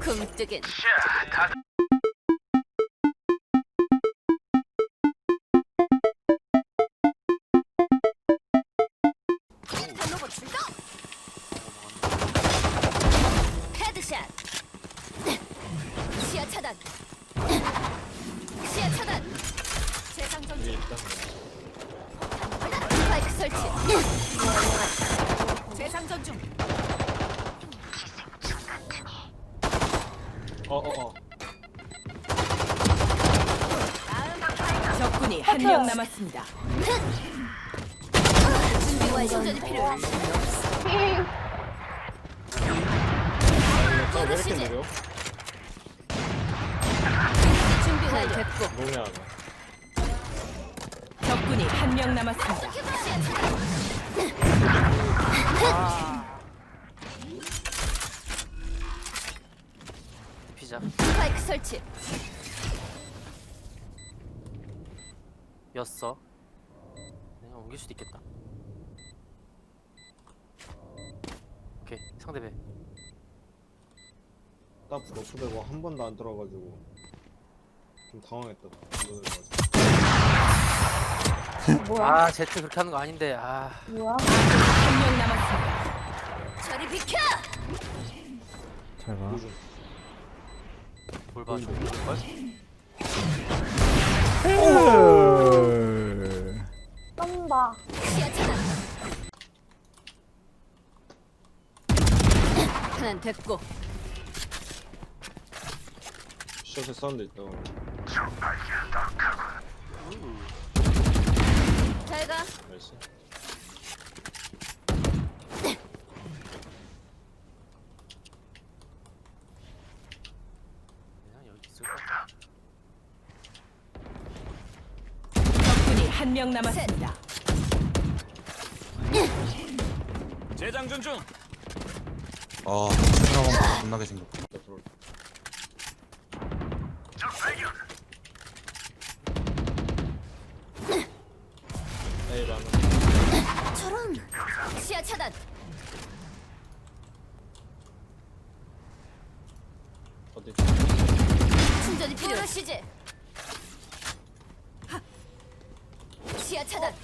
굼뜨긴. 로봇 적군이 한 명 남았습니다. 준비 완료! 충전이 필요해! 왜 이렇게. 느려? 준비 완료! 됐고! 적군이 한 명 남았습니다. 피자 스파이크 설치! 였어 내가 옮길 수도 있겠다 오케이 상대 배 딱 너프되고 한 번도 안 들어가지고 좀 당황했다. 이거. 아 제트 그렇게 하는 거 아닌데 아한명 남았습니다. 저리 비켜! 잘 봐. 요즘 뭘 봐줘 떤 하나 됐고! 샷에 사운드 있다. 잘 가! 나이스. 그냥 여기 있을 것 같아 적군이 한 명 남았습니다. 재장전 중. 아, 카메라만 겁나게 생겼다. 나 들어올. 에이 라면. 저런! 시야 차단! 어디? 충전이 필요해! 시제! 시야 차단!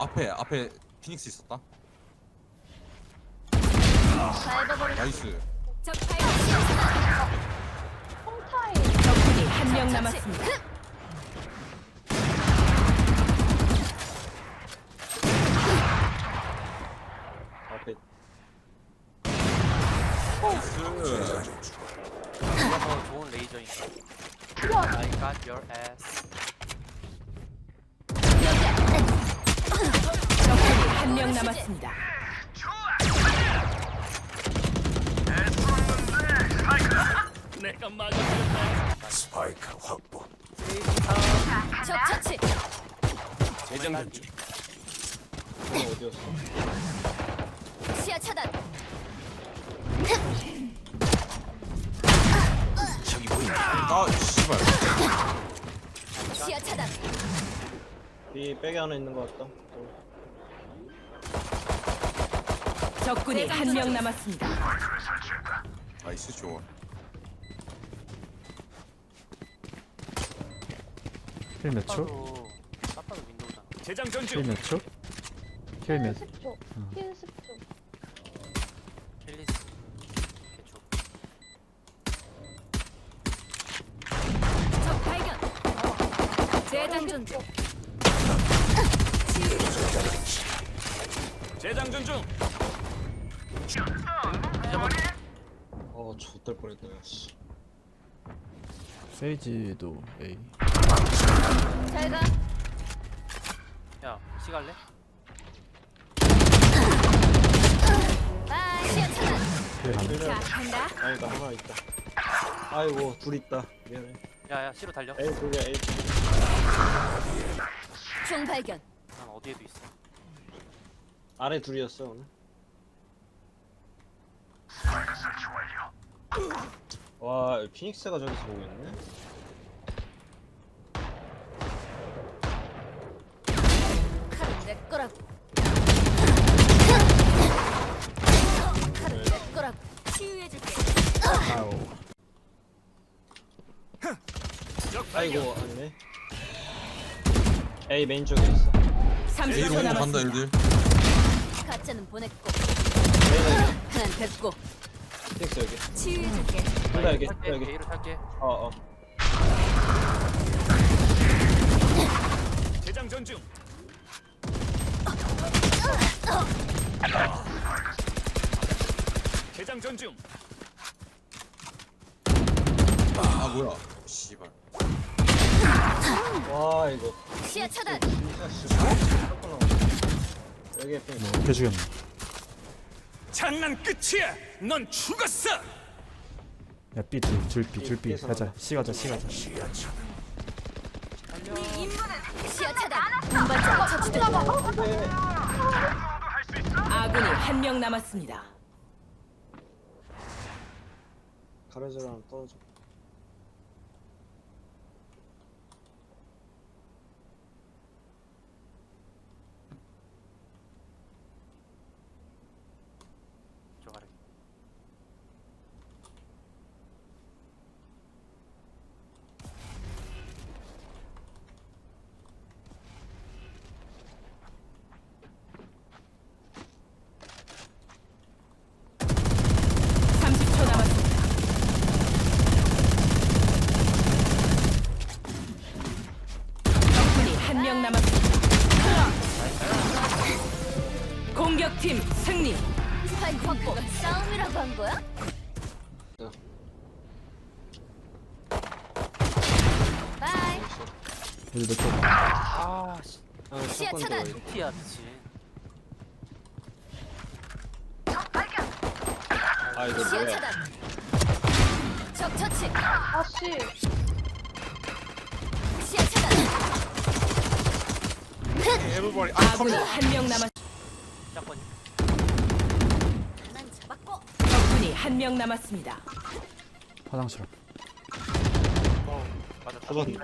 앞에 앞에 피닉스 있었다. 나이스. 적. 적군이 한 명 남았습니다. 앞에 나이스. 좋은 레이저인가 I got your ass 명 남았습니다. 내가 맞았다. 스파이크 확보. 적 처치! 재장전 중. 시야 차단! 저기 보인다. 아, 씨발. 시야 차단! B 백에 하나 있는 것 같다. 적군이 한 명 남았습니다. 나이스 좋아. 힐몇 초? 아빠도 아빠도 윈도우잖아 재장전 힐 중. 몇 초? 힐 몇? 10초. 힐 10초. 힐리스 개초 적 발견! 재장전 중! 재장전 중. 어, 좆될 뻔했다. 야, 씨. 세이지도 A. 잘 가! 야 시 갈래? 바이! 시야 차단! 힐 하나. 자, 간다! 아니 나 하나 있다. 아이고 둘 있다. 미안해. 야야 C로 달려 A 둘이야 A. 둘. 총 발견! 난 어디에도 있어 아래 둘이었어 오늘. 와 피닉스가 저기서 보고 있네. 칼은 내 거라고. 칼은 내 거라고. 치유해줄게. 아우. 아이고 안돼 A 메인 쪽에 있어. 에이 로 간다 일들 가짜는 보냈고. 하나는 됐고 여기. 픽스 여기 치유해줄게. 둘다 여기 탈게 여기. A로 탈게. 어어. 재장전 중. 재장전 중. 아 뭐야. 씨발. 와 이거. 시야 차단. 진짜 씨발 여기에 픽뭐 개죽였네 장난 끝이야. 넌 죽었어. 야 둘, 줄B 줄B 가자 C 가자 C 가자 시야 차단. 운반자 처치됐다. 아군이 한 명 남았습니다. 가려져랑 떨어져 여기 몇 쪽? 아씨 아 시야 샷건 차단. 티야 미친 아 이거 시야 뭐야 차단. 적 처치. 아씨. 시야 차단. 에브바리 아군이 한명 남았. 짝번이 난 잡았고. 적군이 한 명 남았습니다. 화장실 앞 맞아 잡았네.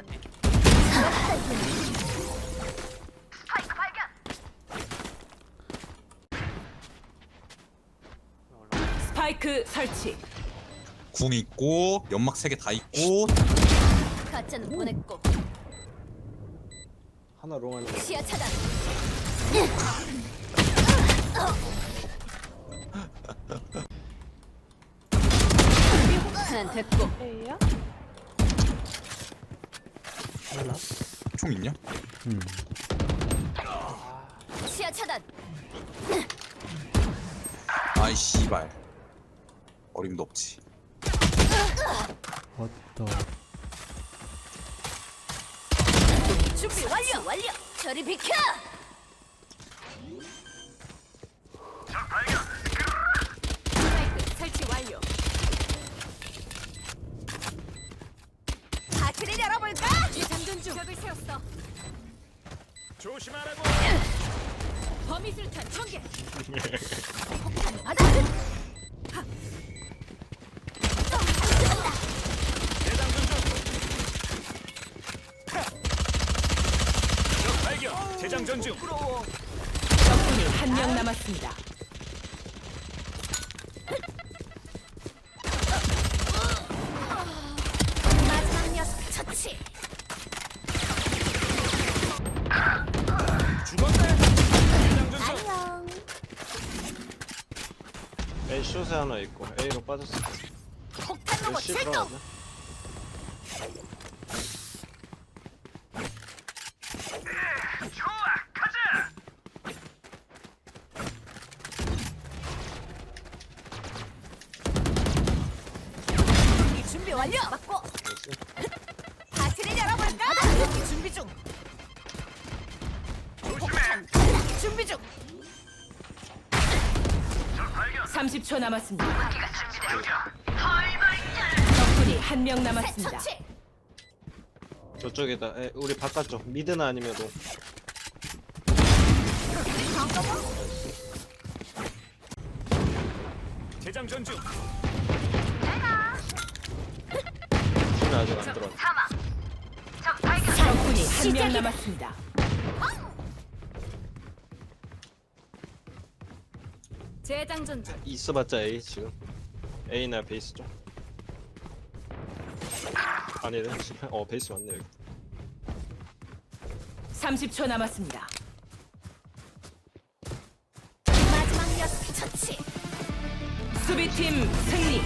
스파이크 설치. 궁 있고 연막 3개 다 있고 가짜는 보냈고. 하나 롱하는 시야 차단. 하나는 됐고. A야? 총 있냐? 음 시야 차단. 아이 씨발 어림도 없지 왔다 준비 완료. 완료. 저리 비켜. 스파이크 설치 완료. 파티를 열어볼까? 벽을 세웠어. 조심하라고. 범위 술탄 전개. 폭탄 받아. 하. 재장전 중. 적 발견. 재장 전 중. 적군이 한 명 남았습니다. 하나 있고 A로 빠졌어 폭탄 로봇 출동. 들어가자 준비 완료. 맞 30초 남았습니다. 적군이 한명새 남았습니다. 처치. 저쪽에다 에, 우리 바깥쪽 미드나 아니면 롱 재장전 중. 팀이 아직 안 들어왔어 적군이 한 명 남았습니다. 재장전 중. 있어봤자 A 지금 A나 베이스 쪽 아니네. 어 베이스 맞네 여기. 30초 남았습니다. 마지막 녀석 처치. 수비팀 승리.